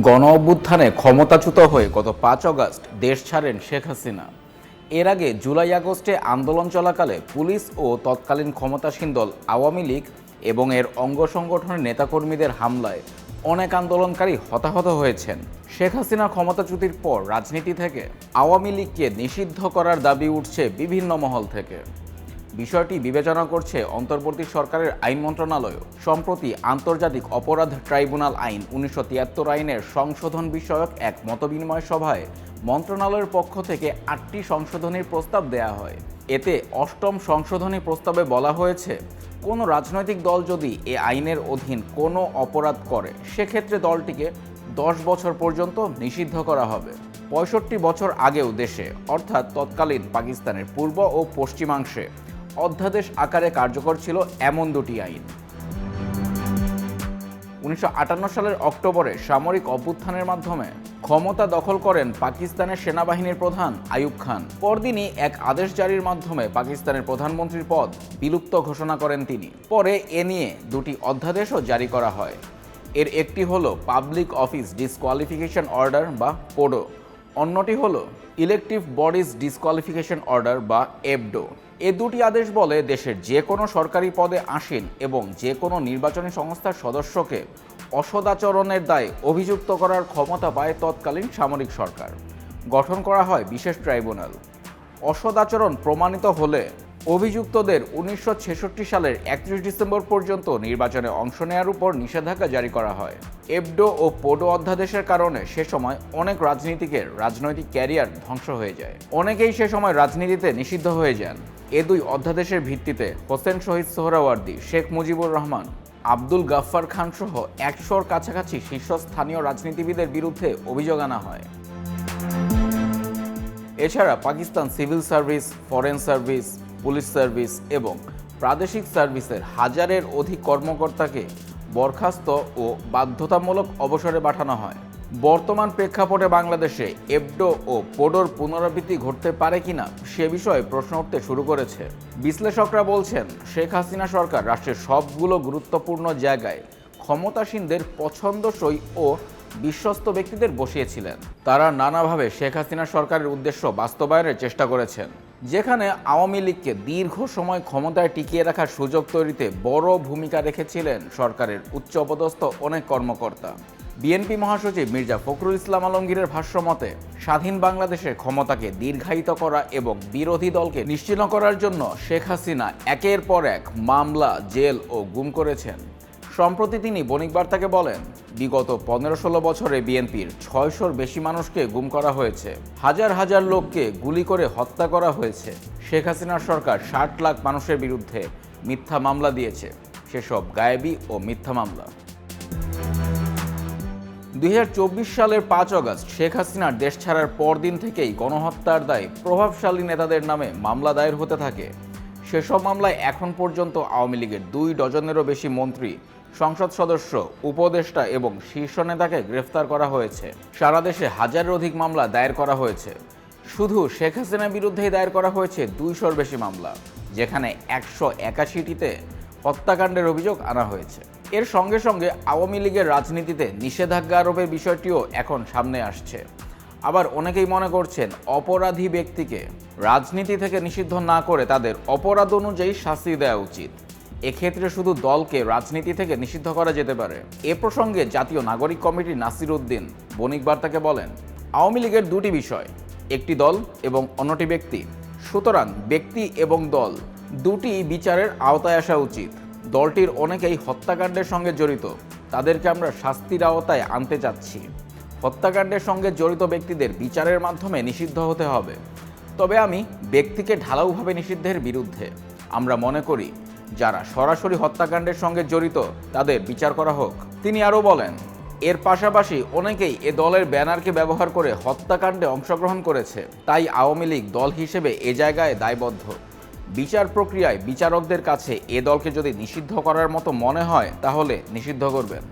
গণ অভ্যুত্থানে ক্ষমতাচ্যুত হয়ে গত পাঁচ অগস্ট দেশ ছাড়েন শেখ হাসিনা। এর আগে জুলাই আগস্টে আন্দোলন চলাকালে পুলিশ ও তৎকালীন ক্ষমতাসীন দল আওয়ামী লীগ এবং এর অঙ্গ সংগঠনের নেতাকর্মীদের হামলায় অনেক আন্দোলনকারী হতাহত হয়েছেন। শেখ হাসিনা ক্ষমতাচ্যুতির পর রাজনীতি থেকে আওয়ামী লীগকে নিষিদ্ধ করার দাবি উঠছে বিভিন্ন মহল থেকে। বিষয়টি বিবেচনা করছে অন্তর্বর্তী সরকারের আইন মন্ত্রণালয় সম্প্রতি আন্তর্জাতিক অপরাধ ট্রাইব্যুনাল আইন উনিশশো তিয়াত্তর আইনের সংশোধন বিষয়ক এক মতবিনিময় সভায় মন্ত্রণালয়ের পক্ষ থেকে আটটি সংশোধনীর প্রস্তাব দেয়া হয়। এতে অষ্টম সংশোধনী প্রস্তাবে বলা হয়েছে, কোনো রাজনৈতিক দল যদি এ আইনের অধীন কোনো অপরাধ করে, সেক্ষেত্রে দলটিকে দশ বছর পর্যন্ত নিষিদ্ধ করা হবে। পঁয়ষট্টি বছর আগেও দেশে, অর্থাৎ তৎকালীন পাকিস্তানের পূর্ব ও পশ্চিমাংশে অধ্যাদেশ আকারে কার্যকর ছিল এমন দুটি আইন। উনিশশো আটান্ন সালের অক্টোবরে সামরিক অভ্যুত্থানের মাধ্যমে ক্ষমতা দখল করেন পাকিস্তানের সেনাবাহিনীর প্রধান আইয়ুব খান। পরদিনই এক আদেশ জারির মাধ্যমে পাকিস্তানের প্রধানমন্ত্রীর পদ বিলুপ্ত ঘোষণা করেন তিনি। পরে এ নিয়ে দুটি অধ্যাদেশও জারি করা হয়। এর একটি হলো পাবলিক অফিস ডিসকোয়ালিফিকেশন অর্ডার বা পোডো অন্যটি হলো ইলেকটিভ বডিজ ডিসকোয়ালিফিকেশন অর্ডার বা এফডো এ দুটি আদেশ বলে দেশের যে কোনো সরকারি পদে আসীন এবং যে কোনো নির্বাচনী সংস্থার সদস্যকে অসদাচরণের দায়ে অভিযুক্ত করার ক্ষমতা পায় তৎকালীন সামরিক সরকার। গঠন করা হয় বিশেষ ট্রাইব্যুনাল। অসদাচরণ প্রমাণিত হলে অভিযুক্তদের উনিশশো ছেষট্টি সালের একত্রিশ ডিসেম্বর পর্যন্ত নির্বাচনে অংশ নেয়ার উপর নিষেধাজ্ঞা জারি করা হয়। এবডো ও পোডো অধ্যাদেশের কারণে সে সময় অনেক রাজনীতিকের রাজনৈতিক ক্যারিয়ার ধ্বংস হয়ে যায়। অনেকেই সে সময় রাজনীতিতে নিষিদ্ধ হয়ে যান। এ দুই অধ্যাদেশের ভিত্তিতে হোসেন শহীদ সোহরাওয়ার্দী, শেখ মুজিবুর রহমান, আব্দুল গাফফার খান সহ একশোর কাছাকাছি শীর্ষস্থানীয় রাজনীতিবিদের বিরুদ্ধে অভিযোগ আনা হয়। এছাড়া Pakistan civil service, foreign service police service এবং প্রাদেশিক সার্ভিসের হাজারের অধিক কর্মকর্তাকে বরখাস্ত ও বাধ্যতামূলক অবসরে পাঠানো হয়। বর্তমান প্রেক্ষাপটে বাংলাদেশে এবডো ও পোডোর পুনরাবৃত্তি ঘটতে পারে কিনা সে বিষয়ে প্রশ্ন উঠতে শুরু করেছে। বিশ্লেষকরা বলছেন, শেখ হাসিনা সরকার রাষ্ট্রের সবগুলো গুরুত্বপূর্ণ জায়গায় ক্ষমতাসীনদের পছন্দসই ও বিশ্বস্ত ব্যক্তিদের বসিয়েছিলেন। তারা নানাভাবে শেখ হাসিনা সরকারের উদ্দেশ্য বাস্তবায়নের চেষ্টা করেছেন। যেখানে আওয়ামী লীগকে দীর্ঘ সময় ক্ষমতায় টিকিয়ে রাখার সুযোগ তৈরিতে বড় ভূমিকা রেখেছিলেন সরকারের উচ্চপদস্থ অনেক কর্মকর্তা। বিএনপি মহাসচিব মির্জা ফখরুল ইসলাম আলমগীরের ভাষ্যমতে স্বাধীন বাংলাদেশের ক্ষমতাকে দীর্ঘায়িত করা এবং বিরোধী দলকে নিশ্চিহ্ন করার জন্য শেখ হাসিনা একের পর এক মামলা, জেল ও গুম করেছেন। সম্প্রতি তিনি বণিক বার্তাকে বলেন বিগত পনেরো ষোলো বছরে বিএনপির ছয়শোর বেশি মানুষকে গুম করা হয়েছে। হাজার হাজার লোককে গুলি করে হত্যা করা হয়েছে। শেখ হাসিনার সরকার ষাট লাখ মানুষের বিরুদ্ধে মিথ্যা মামলা দিয়েছে। সেসব গায়েবী ও মিথ্যা মামলা। দুই হাজার চব্বিশ সালের পাঁচ অগস্ট শেখ হাসিনার দেশ ছাড়ার পরদিন থেকেই গণহত্যার দায়ে প্রভাবশালী নেতাদের নামে মামলা দায়ের হতে থাকে। সেসব মামলায় এখন পর্যন্ত আওয়ামী লীগের দুই ডজনেরও বেশি মন্ত্রী সংসদ সদস্য, উপদেষ্টা এবং শীর্ষ নেতাকে গ্রেফতার করা হয়েছে। সারা দেশে হাজারের অধিক মামলা দায়ের করা হয়েছে। শুধু শেখ হাসিনার বিরুদ্ধেই দায়ের করা হয়েছে দুইশোর বেশি মামলা, যেখানে একশো একাশিটিতে হত্যাকাণ্ডের অভিযোগ আনা হয়েছে। এর সঙ্গে সঙ্গে আওয়ামী লীগের রাজনীতিতে নিষেধাজ্ঞা আরোপের বিষয়টিও এখন সামনে আসছে। আবার অনেকেই মনে করছেন অপরাধী ব্যক্তিকে রাজনীতি থেকে নিষিদ্ধ না করে তাদের অপরাধ অনুযায়ী শাস্তি দেওয়া উচিত। এক্ষেত্রে শুধু দলকে রাজনীতি থেকে নিষিদ্ধ করা যেতে পারে। এ প্রসঙ্গে জাতীয় নাগরিক কমিটি নাসির উদ্দিন বণিক বার্তাকে বলেন, আওয়ামী লীগের দুটি বিষয়, একটি দল এবং অন্যটি ব্যক্তি। সুতরাং ব্যক্তি এবং দল দুটি বিচারের আওতায় আসা উচিত। দলটির অনেকেই হত্যাকাণ্ডের সঙ্গে জড়িত। তাদেরকে আমরা শাস্তির আওতায় আনতে চাচ্ছি। হত্যাকাণ্ডের সঙ্গে জড়িত ব্যক্তিদের বিচারের মাধ্যমে নিষিদ্ধ হতে হবে। তবে আমি ব্যক্তিকে ঢালাউভাবে নিষিদ্ধের বিরুদ্ধে। আমরা মনে করি যারা সরাসরি হত্যাকাণ্ডের সঙ্গে জড়িত, তাদের বিচার করা হোক। তিনি আরও বলেন, এর পাশাপাশি অনেকেই এ দলের ব্যানারকে ব্যবহার করে হত্যাকাণ্ডে অংশগ্রহণ করেছে। তাই আওয়ামী লীগ দল হিসেবে এ জায়গায় দায়বদ্ধ। বিচার প্রক্রিয়ায় বিচারকদের কাছে এ দলকে যদি নিষিদ্ধ করার মতো মনে হয়, তাহলে নিষিদ্ধ করবেন।